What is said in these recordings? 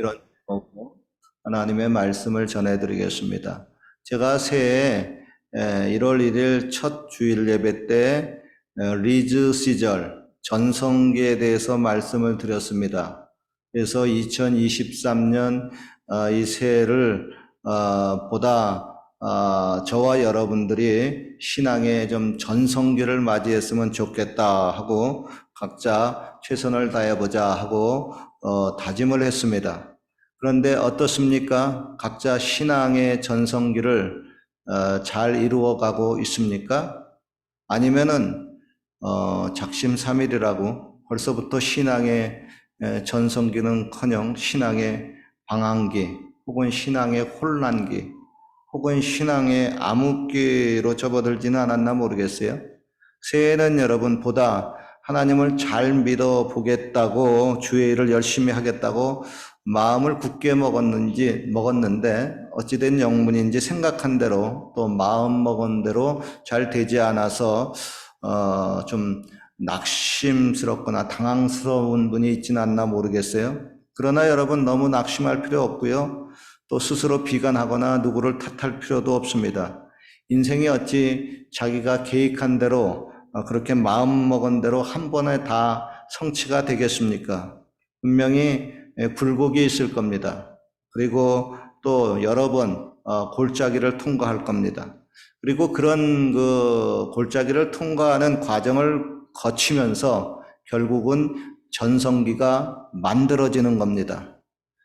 이런 거고 하나님의 말씀을 전해드리겠습니다. 제가 새해 1월 1일 첫 주일 예배 때 어, 리즈 시절 전성기에 대해서 말씀을 드렸습니다. 그래서 2023년 어, 이 새해를 어, 보다 저와 여러분들이 신앙의 좀 전성기를 맞이했으면 좋겠다 하고 각자 최선을 다해보자 하고 다짐을 했습니다. 그런데 어떻습니까? 각자 신앙의 전성기를 어, 잘 이루어가고 있습니까? 아니면은 어, 작심삼일이라고 벌써부터 신앙의 전성기는커녕 신앙의 방황기 혹은 신앙의 혼란기 혹은 신앙의 암흑기로 접어들지는 않았나 모르겠어요. 새해는 여러분 보다 하나님을 잘 믿어 보겠다고 주의 일을 열심히 하겠다고 마음을 굳게 먹었는지 먹었는데 어찌된 영문인지 생각한 대로 또 마음 먹은 대로 잘 되지 않아서 어, 좀 낙심스럽거나 당황스러운 분이 있지는 않나 모르겠어요. 그러나 여러분 너무 낙심할 필요 없고요. 또 스스로 비관하거나 누구를 탓할 필요도 없습니다. 인생이 어찌 자기가 계획한 대로 어, 그렇게 마음 먹은 대로 한 번에 다 성취가 되겠습니까? 분명히 예, 굴곡이 있을 겁니다. 그리고 또 여러 번 어, 골짜기를 통과할 겁니다. 그리고 그런 그 골짜기를 통과하는 과정을 거치면서 결국은 전성기가 만들어지는 겁니다.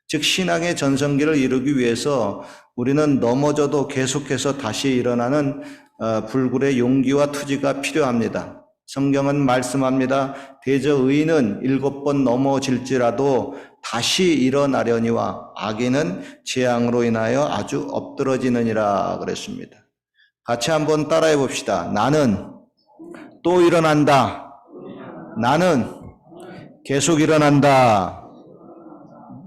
즉 신앙의 전성기를 이루기 위해서 우리는 넘어져도 계속해서 다시 일어나는 어, 불굴의 용기와 투지가 필요합니다. 성경은 말씀합니다. 대저 의인은 일곱 번 넘어질지라도 다시 일어나려니와 악인은 재앙으로 인하여 아주 엎드러지느니라 그랬습니다. 같이 한번 따라해 봅시다. 나는 또 일어난다. 나는 계속 일어난다.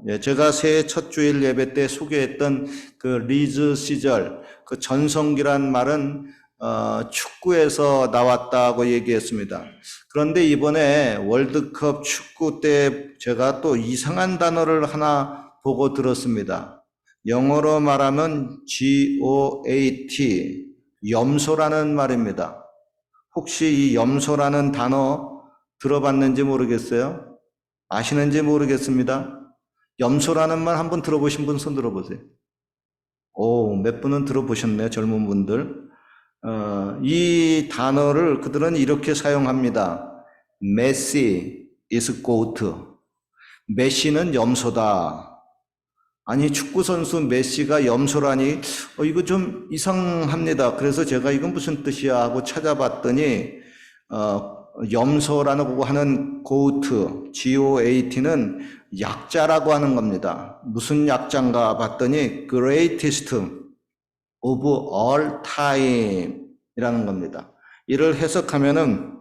예, 제가 새해 첫 주일 예배 때 소개했던 그 리즈 시절, 그 전성기란 말은 어, 축구에서 나왔다고 얘기했습니다. 그런데 이번에 월드컵 축구 때 제가 또 이상한 단어를 하나 보고 들었습니다. 영어로 말하면 GOAT, 염소라는 말입니다. 혹시 이 염소라는 단어 들어봤는지 모르겠어요? 아시는지 모르겠습니다. 염소라는 말 한번 들어보신 분 손 들어보세요. 오, 몇 분은 들어보셨네요, 젊은 분들. 어, 이 단어를 그들은 이렇게 사용합니다. 메시 is goat. 메시는 염소다. 아니 축구 선수 메시가 염소라니 어, 이거 좀 이상합니다. 그래서 제가 이건 무슨 뜻이야 하고 찾아봤더니 어, 염소라고 하는 goat, G-O-A-T는 약자라고 하는 겁니다. 무슨 약자인가 봤더니 greatest of all time이라는 겁니다. 이를 해석하면은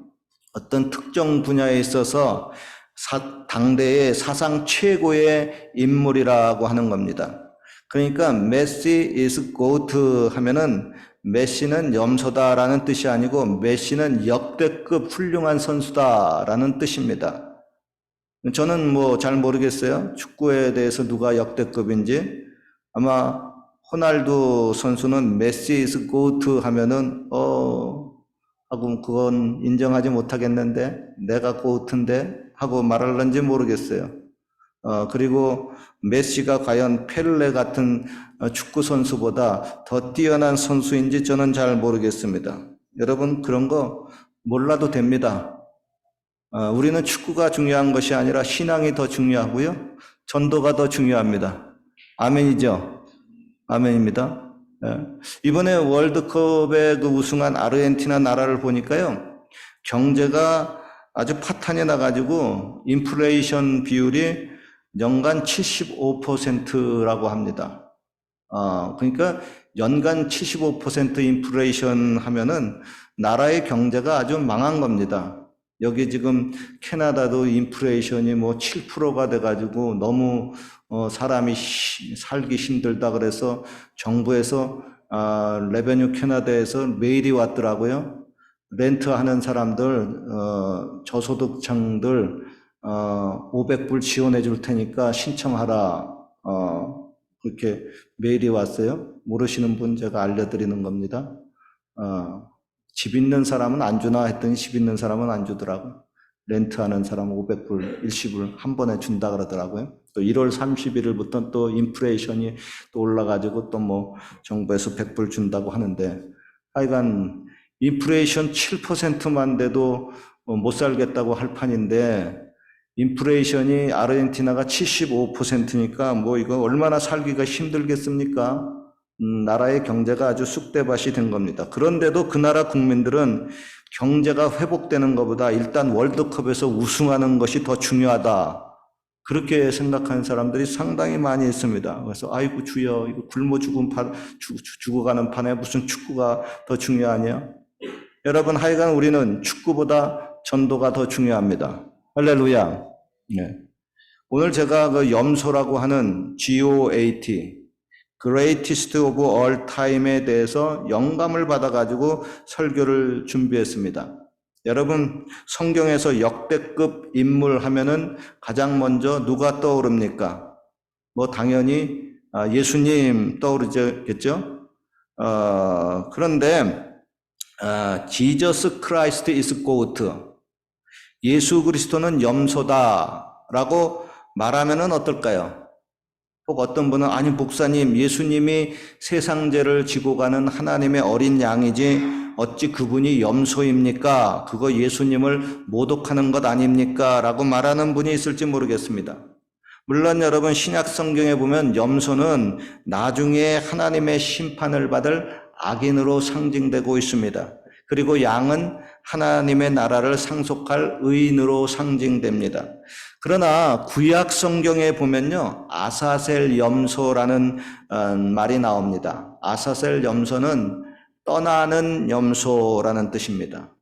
어떤 특정 분야에 있어서 사, 당대의 사상 최고의 인물이라고 하는 겁니다. 그러니까 메시 is goat 하면은 메시는 염소다라는 뜻이 아니고 메시는 역대급 훌륭한 선수다라는 뜻입니다. 저는 뭐 잘 모르겠어요. 축구에 대해서 누가 역대급인지 아마 호날두 선수는 메시 이스 고트 하면은 어 하고 그건 인정하지 못하겠는데 내가 고트인데 하고 말할런지 모르겠어요. 어 그리고 메시가 과연 페를레 같은 축구 선수보다 더 뛰어난 선수인지 저는 잘 모르겠습니다. 여러분 그런 거 몰라도 됩니다. 어, 우리는 축구가 중요한 것이 아니라 신앙이 더 중요하고요. 전도가 더 중요합니다. 아멘이죠. 아멘입니다. 예. 이번에 월드컵에 그 우승한 아르헨티나 나라를 보니까요. 경제가 아주 파탄이 나가지고 인플레이션 비율이 연간 75%라고 합니다. 어, 그러니까 연간 75% 인플레이션 하면은 나라의 경제가 아주 망한 겁니다. 여기 지금 캐나다도 인플레이션이 뭐 7%가 돼가지고 너무 어, 사람이 시, 살기 힘들다 그래서 정부에서 아, 레베뉴 캐나다에서 메일이 왔더라고요. 렌트 하는 사람들, 어, 저소득층들, 어, 500불 지원해 줄 테니까 신청하라. 어, 그렇게 메일이 왔어요. 모르시는 분 제가 알려드리는 겁니다. 어, 집 있는 사람은 안 주나 했더니 집 있는 사람은 안 주더라고요. 렌트하는 사람은 500불, 일시불 한 번에 준다 그러더라고요. 또 1월 31일부터 또 인플레이션이 또 올라가지고 또 뭐 정부에서 100불 준다고 하는데 하여간 인플레이션 7%만 돼도 어, 못 살겠다고 할 판인데 인플레이션이 아르헨티나가 75%니까 뭐 이거 얼마나 살기가 힘들겠습니까? 음, 나라의 경제가 아주 쑥대밭이 된 겁니다. 그런데도 그 나라 국민들은 경제가 회복되는 것보다 일단 월드컵에서 우승하는 것이 더 중요하다. 그렇게 생각하는 사람들이 상당히 많이 있습니다. 그래서 아이고 주여 이거 굶어 죽은 판 죽어가는 판에 무슨 축구가 더 중요하냐? 여러분 하여간 우리는 축구보다 전도가 더 중요합니다. 할렐루야. 네. 오늘 제가 그 염소라고 하는 GOAT, Greatest of All Time에 대해서 영감을 받아가지고 설교를 준비했습니다. 여러분, 성경에서 역대급 인물 하면은 가장 먼저 누가 떠오릅니까? 뭐, 당연히 아, 예수님 떠오르겠죠? 어, 그런데, 아, Jesus Christ is goat. 예수 그리스도는 염소다 라고 말하면은 어떨까요? 혹 어떤 분은 아니 목사님 예수님이 세상 죄를 지고 가는 하나님의 어린 양이지 어찌 그분이 염소입니까? 그거 예수님을 모독하는 것 아닙니까? 라고 말하는 분이 있을지 모르겠습니다. 물론 여러분 신약 성경에 보면 염소는 나중에 하나님의 심판을 받을 악인으로 상징되고 있습니다. 그리고 양은 하나님의 나라를 상속할 의인으로 상징됩니다. 그러나 구약 성경에 보면요, 아사셀 염소라는 어, 말이 나옵니다. 아사셀 염소는 떠나는 염소라는 뜻입니다.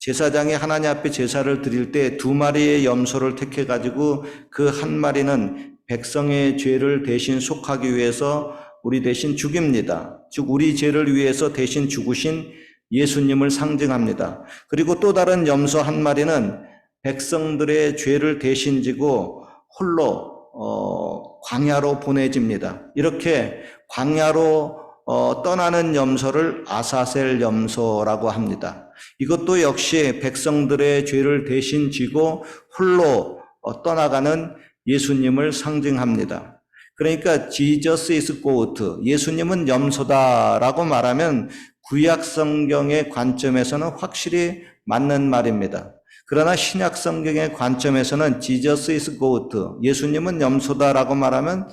제사장이 하나님 앞에 제사를 드릴 때 두 마리의 염소를 택해 가지고 그 한 마리는 백성의 죄를 대신 속하기 위해서 우리 대신 죽입니다. 즉 우리 죄를 위해서 대신 죽으신 예수님을 상징합니다. 그리고 또 다른 염소 한 마리는 백성들의 죄를 대신 지고 홀로 어, 광야로 보내집니다. 이렇게 광야로 어, 떠나는 염소를 아사셀 염소라고 합니다. 이것도 역시 백성들의 죄를 대신 지고 홀로 어, 떠나가는 예수님을 상징합니다. 그러니까 Jesus is goat, 예수님은 염소다라고 말하면 구약 성경의 관점에서는 확실히 맞는 말입니다. 그러나 신약 성경의 관점에서는 Jesus is goat, 예수님은 염소다라고 말하면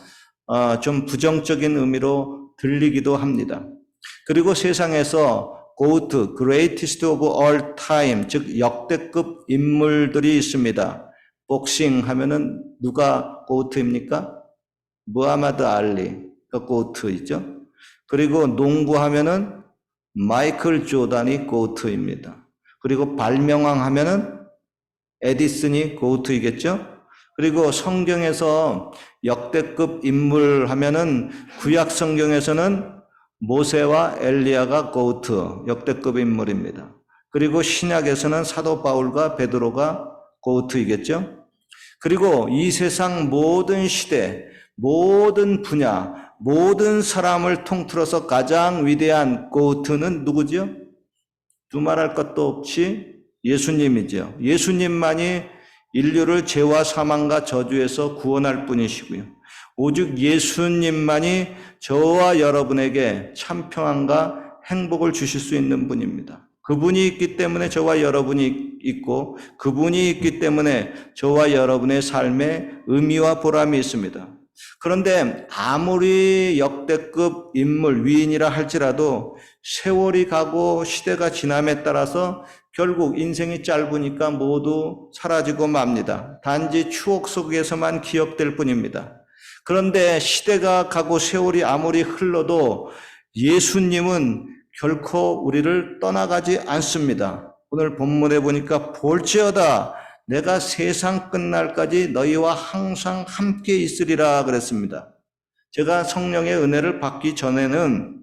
어, 좀 부정적인 의미로 들리기도 합니다. 그리고 세상에서 goat, greatest of all time, 즉 역대급 인물들이 있습니다. 복싱 하면은 누가 고트입니까? 무하마드 알리가 고트이죠. 그리고 농구 하면은 마이클 조단이 고트입니다. 그리고 발명왕 하면은 에디슨이 고트이겠죠. 그리고 성경에서 역대급 인물 하면은 구약 성경에서는 모세와 엘리야가 고트 역대급 인물입니다. 그리고 신약에서는 사도 바울과 베드로가 고트이겠죠. 그리고 이 세상 모든 시대, 모든 분야, 모든 사람을 통틀어서 가장 위대한 고트는 누구죠? 두말할 것도 없이 예수님이죠. 예수님만이 인류를 죄와 사망과 저주에서 구원할 분이시고요. 오직 예수님만이 저와 여러분에게 참 평안과 행복을 주실 수 있는 분입니다. 그분이 있기 때문에 저와 여러분이 있고 그분이 있기 때문에 저와 여러분의 삶에 의미와 보람이 있습니다. 그런데 아무리 역대급 인물 위인이라 할지라도 세월이 가고 시대가 지남에 따라서 결국 인생이 짧으니까 모두 사라지고 맙니다. 단지 추억 속에서만 기억될 뿐입니다. 그런데 시대가 가고 세월이 아무리 흘러도 예수님은 결코 우리를 떠나가지 않습니다. 오늘 본문에 보니까 볼지어다 내가 세상 끝날까지 너희와 항상 함께 있으리라 그랬습니다. 제가 성령의 은혜를 받기 전에는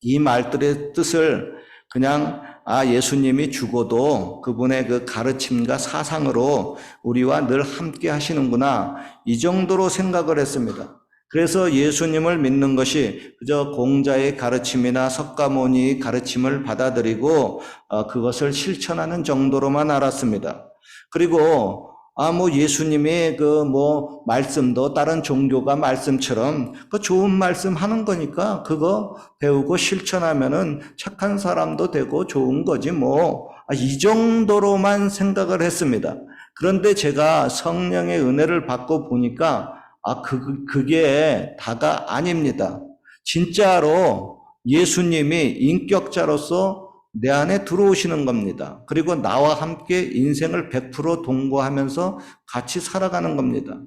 이 말들의 뜻을 그냥 아 예수님이 죽어도 그분의 그 가르침과 사상으로 우리와 늘 함께 하시는구나 이 정도로 생각을 했습니다. 그래서 예수님을 믿는 것이 그저 공자의 가르침이나 석가모니 가르침을 받아들이고 어, 그것을 실천하는 정도로만 알았습니다. 그리고 아, 뭐 예수님의 그 뭐 말씀도 다른 종교가 말씀처럼 그 좋은 말씀 하는 거니까 그거 배우고 실천하면은 착한 사람도 되고 좋은 거지 뭐. 아, 이 정도로만 생각을 했습니다. 그런데 제가 성령의 은혜를 받고 보니까 아, 그, 그게 다가 아닙니다. 진짜로 예수님이 인격자로서 내 안에 들어오시는 겁니다. 그리고 나와 함께 인생을 100% 동거하면서 같이 살아가는 겁니다.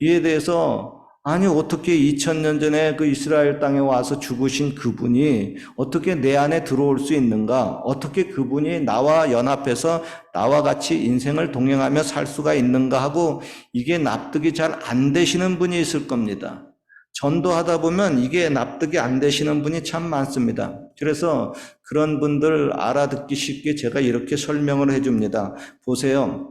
이에 대해서 아니 어떻게 2000년 전에 그 이스라엘 땅에 와서 죽으신 그분이 어떻게 내 안에 들어올 수 있는가? 어떻게 그분이 나와 연합해서 나와 같이 인생을 동행하며 살 수가 있는가 하고 이게 납득이 잘 안 되시는 분이 있을 겁니다. 전도하다 보면 이게 납득이 안 되시는 분이 참 많습니다. 그래서 그런 분들 알아듣기 쉽게 제가 이렇게 설명을 해줍니다. 보세요.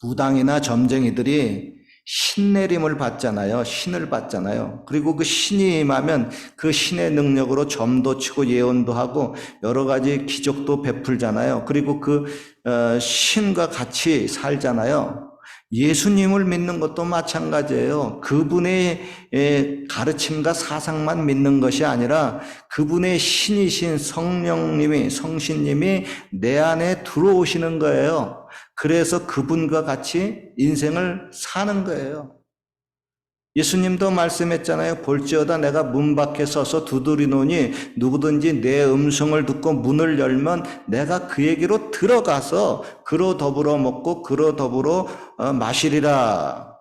부당이나 점쟁이들이 신내림을 받잖아요. 신을 받잖아요. 그리고 그 신이 임하면 그 신의 능력으로 점도 치고 예언도 하고 여러 가지 기적도 베풀잖아요. 그리고 그 어, 신과 같이 살잖아요. 예수님을 믿는 것도 마찬가지예요. 그분의 에, 가르침과 사상만 믿는 것이 아니라 그분의 신이신 성령님이, 성신님이 내 안에 들어오시는 거예요. 그래서 그분과 같이 인생을 사는 거예요. 예수님도 말씀했잖아요. 볼지어다 내가 문 밖에 서서 두드리노니 누구든지 내 음성을 듣고 문을 열면 내가 그에게로 들어가서 그로 더불어 먹고 그로 더불어 어, 마시리라.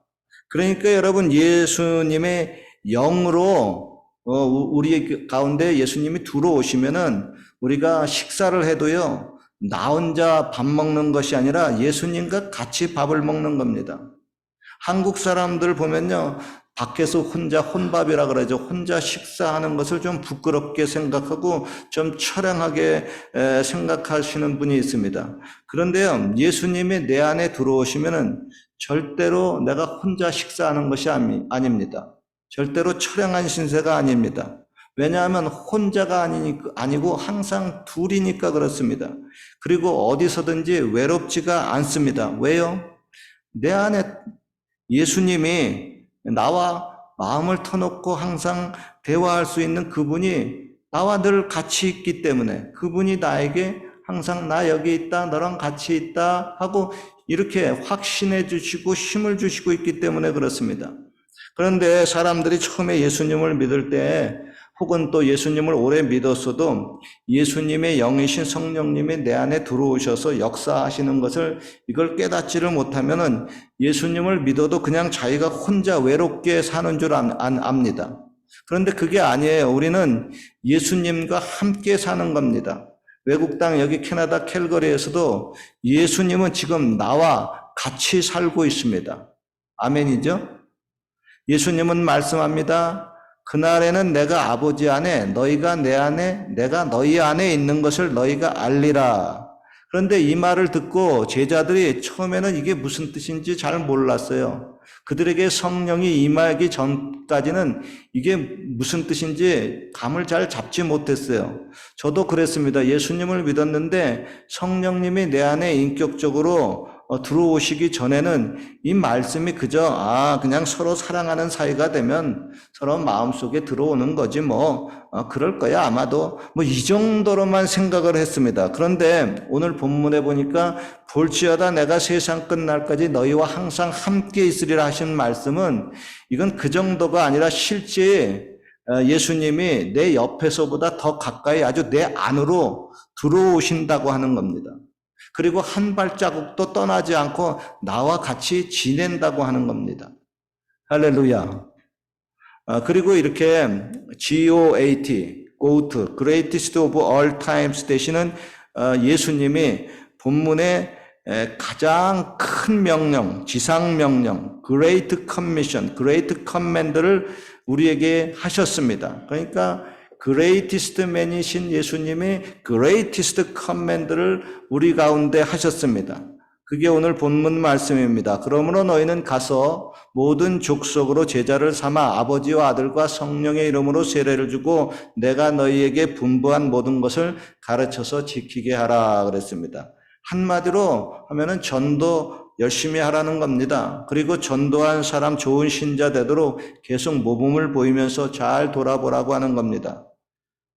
그러니까 여러분 예수님의 영으로 어, 우리 가운데 예수님이 들어오시면은 우리가 식사를 해도요. 나 혼자 밥 먹는 것이 아니라 예수님과 같이 밥을 먹는 겁니다. 한국 사람들 보면요. 밖에서 혼자 혼밥이라 그러죠. 혼자 식사하는 것을 좀 부끄럽게 생각하고 좀 처량하게 생각하시는 분이 있습니다. 그런데요, 예수님이 내 안에 들어오시면은 절대로 내가 혼자 식사하는 것이 아닙니다. 절대로 처량한 신세가 아닙니다. 왜냐하면 혼자가 아니니까, 아니고 항상 둘이니까 그렇습니다. 그리고 어디서든지 외롭지가 않습니다. 왜요? 내 안에 예수님이 나와 마음을 터놓고 항상 대화할 수 있는 그분이 나와 늘 같이 있기 때문에 그분이 나에게 항상 나 여기 있다, 너랑 같이 있다 하고 이렇게 확신해 주시고 힘을 주시고 있기 때문에 그렇습니다. 그런데 사람들이 처음에 예수님을 믿을 때 혹은 또 예수님을 오래 믿었어도 예수님의 영이신 성령님이 내 안에 들어오셔서 역사하시는 것을 이걸 깨닫지를 못하면은 예수님을 믿어도 그냥 자기가 혼자 외롭게 사는 줄 압니다. 그런데 그게 아니에요. 우리는 예수님과 함께 사는 겁니다. 외국 땅 여기 캐나다 캘거리에서도 예수님은 지금 나와 같이 살고 있습니다. 아멘이죠? 예수님은 말씀합니다. 그날에는 내가 아버지 안에 너희가 내 안에 내가 너희 안에 있는 것을 너희가 알리라. 그런데 이 말을 듣고 제자들이 처음에는 이게 무슨 뜻인지 잘 몰랐어요. 그들에게 성령이 임하기 전까지는 이게 무슨 뜻인지 감을 잘 잡지 못했어요. 저도 그랬습니다. 예수님을 믿었는데 성령님이 내 안에 인격적으로 어, 들어오시기 전에는 이 말씀이 그저 아 그냥 서로 사랑하는 사이가 되면 서로 마음속에 들어오는 거지 뭐 어, 그럴 거야 아마도 뭐 이 정도로만 생각을 했습니다. 그런데 오늘 본문에 보니까 볼지어다 내가 세상 끝날까지 너희와 항상 함께 있으리라 하신 말씀은 이건 그 정도가 아니라 실제 어, 예수님이 내 옆에서보다 더 가까이 아주 내 안으로 들어오신다고 하는 겁니다. 그리고 한 발자국도 떠나지 않고 나와 같이 지낸다고 하는 겁니다. 할렐루야. 아, 그리고 이렇게 GOAT, GOAT, Greatest of All Times 되시는 어, 예수님이 본문의 가장 큰 명령, 지상 명령, Great Commission, Great Command를 우리에게 하셨습니다. 그러니까 그레이티스트 맨이신 예수님이 그레이티스트 커맨드를 우리 가운데 하셨습니다. 그게 오늘 본문 말씀입니다. 그러므로 너희는 가서 모든 족속으로 제자를 삼아 아버지와 아들과 성령의 이름으로 세례를 주고 내가 너희에게 분부한 모든 것을 가르쳐서 지키게 하라 그랬습니다. 한마디로 하면은 전도 열심히 하라는 겁니다. 그리고 전도한 사람 좋은 신자 되도록 계속 모범을 보이면서 잘 돌아보라고 하는 겁니다.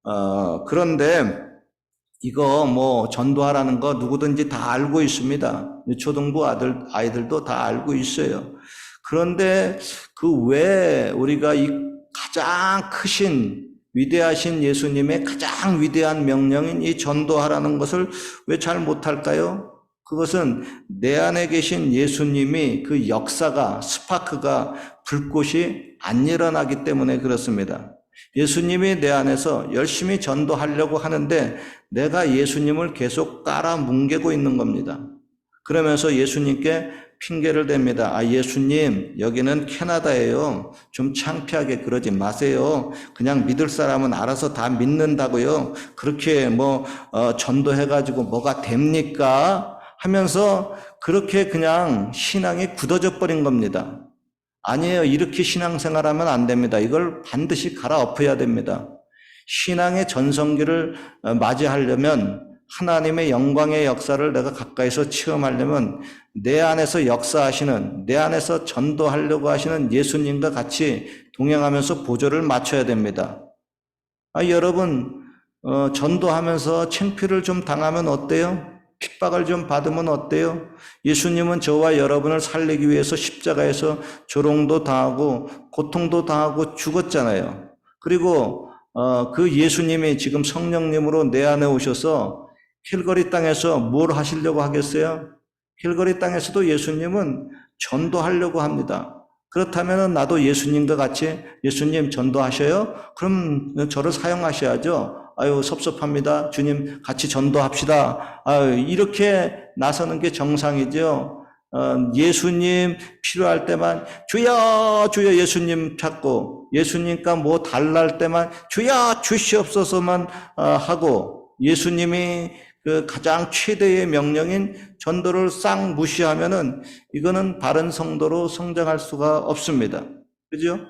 어, 그런데 이거 뭐 전도하라는 거 누구든지 다 알고 있습니다. 초등부 아들, 아이들도 다 알고 있어요. 그런데 그 왜 우리가 이 가장 크신 위대하신 예수님의 가장 위대한 명령인 이 전도하라는 것을 왜 잘 못할까요? 그것은 내 안에 계신 예수님이 그 역사가, 스파크가, 불꽃이 안 일어나기 때문에 그렇습니다. 예수님이 내 안에서 열심히 전도하려고 하는데 내가 예수님을 계속 깔아 뭉개고 있는 겁니다. 그러면서 예수님께 핑계를 댑니다. 아, 예수님, 여기는 캐나다예요. 좀 창피하게 그러지 마세요. 그냥 믿을 사람은 알아서 다 믿는다고요. 그렇게 뭐, 어, 전도해가지고 뭐가 됩니까? 하면서 그렇게 그냥 신앙이 굳어져 버린 겁니다. 아니에요. 이렇게 신앙생활하면 안 됩니다. 이걸 반드시 갈아엎어야 됩니다. 신앙의 전성기를 어, 맞이하려면 하나님의 영광의 역사를 내가 가까이서 체험하려면 내 안에서 역사하시는, 내 안에서 전도하려고 하시는 예수님과 같이 동행하면서 보조를 맞춰야 됩니다. 아, 여러분, 어, 전도하면서 창피를 좀 당하면 어때요? 핍박을 좀 받으면 어때요? 예수님은 저와 여러분을 살리기 위해서 십자가에서 조롱도 당하고 고통도 당하고 죽었잖아요. 그리고 어, 그 예수님이 지금 성령님으로 내 안에 오셔서 킬거리 땅에서 뭘 하시려고 하겠어요? 킬거리 땅에서도 예수님은 전도하려고 합니다. 그렇다면 나도 예수님과 같이 예수님 전도하셔요? 그럼 저를 사용하셔야죠. 아유, 섭섭합니다. 주님, 같이 전도합시다. 아유, 이렇게 나서는 게 정상이죠. 어, 예수님 필요할 때만 주여, 주여 예수님 찾고 예수님과 뭐 달랄 때만 주여 주시옵소서만 어, 하고 예수님이 그 가장 최대의 명령인 전도를 싹 무시하면은 이거는 바른 성도로 성장할 수가 없습니다. 그죠?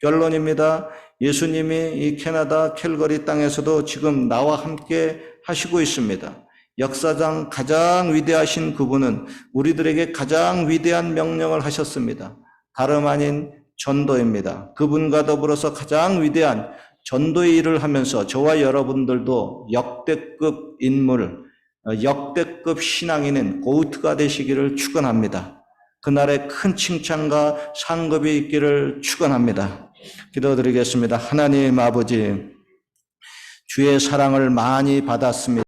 결론입니다. 예수님이 이 캐나다 캘거리 땅에서도 지금 나와 함께 하시고 있습니다. 역사상 가장 위대하신 그분은 우리들에게 가장 위대한 명령을 하셨습니다. 다름 아닌 전도입니다. 그분과 더불어서 가장 위대한 전도의 일을 하면서 저와 여러분들도 역대급 인물, 어, 역대급 신앙인인 고우트가 되시기를 축원합니다. 그날에 큰 칭찬과 상급이 있기를 축원합니다. 기도드리겠습니다. 하나님 아버지, 주의 사랑을 많이 받았습니다.